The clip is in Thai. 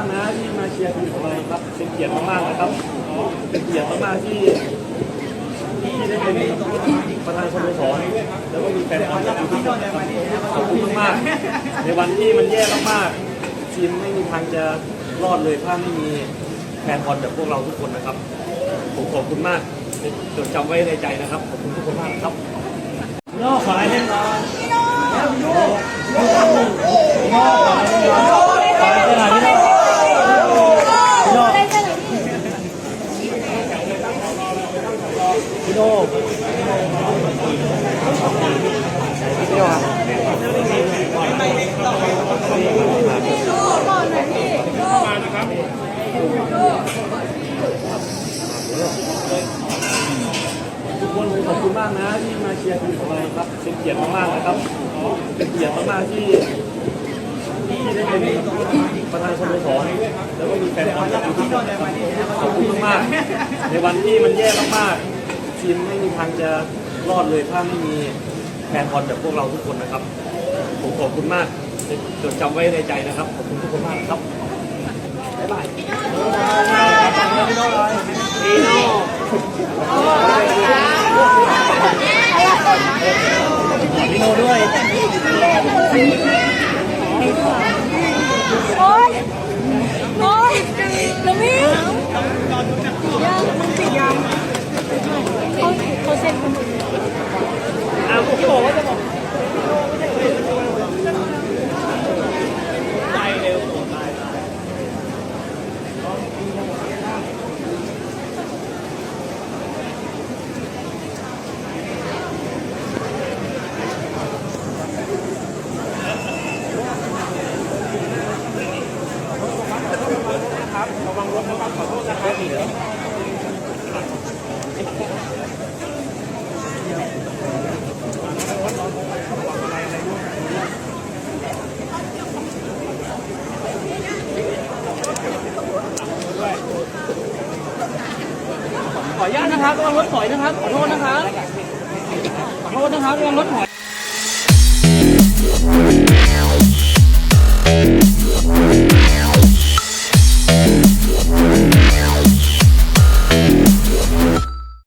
ากนะที่มาเชียร์ทีมของเราครับเป็นเกียรติมากๆนะครับ เป็นเกียรติมากๆที่ที่ได้เป็นประธานสโมสรแล้วก็มีแฟนบอลจากทุกคนนขอบคุณมากๆในวันที่มันแย่มากๆทีมไม่มีทางจะรอดเลยถ้าไม่มีแฟนบอลแบบพวกเราทุกคนนะครับผมขอบคุณมากจดจำไว้ในใจนะครับขอบคุณทุกคนมากครับนอกฝ่ายเล่นนอนนอกฝ่ายเล่นนอนฝ่ายขนาดนี้นะพี่โน่ พี่โน่พี่โน่ครับทุกคนขอบคุณมากนะที่มาเชียร์ทีมของเราครับเป็นเกียรติมากๆนะครับเป็นเกียรติมากๆที่ที่ได้เป็นประธานสโมสรแล้วก็มีแฟนบอลจากทุกคนนะครับขอบคุณมากๆในวันที่มันแย่มากๆ ทีมไม่มีทางจะรอดเลยถ้าไม่มีแฟนบอลแบบพวกเราทุกคนนะครับ ผมขอบคุณมากจดจำไว้ในใจนะครับ ขอบคุณทุกคนมากครับบ๊ายบายพี่โน่พี่โน่ด้วยโอ๊ยโอ๊ยแล้วพี่ยังมึงปิดยังเขาเขาเซ็นกันหมดเลย อ่าผมบอกว่าจะบอกใจเร็วตายตาย ขออนุญาตนะครับระวังรถถอยนะครับ ขอโทษนะครับ ขอโทษนะครับระวังรถถอย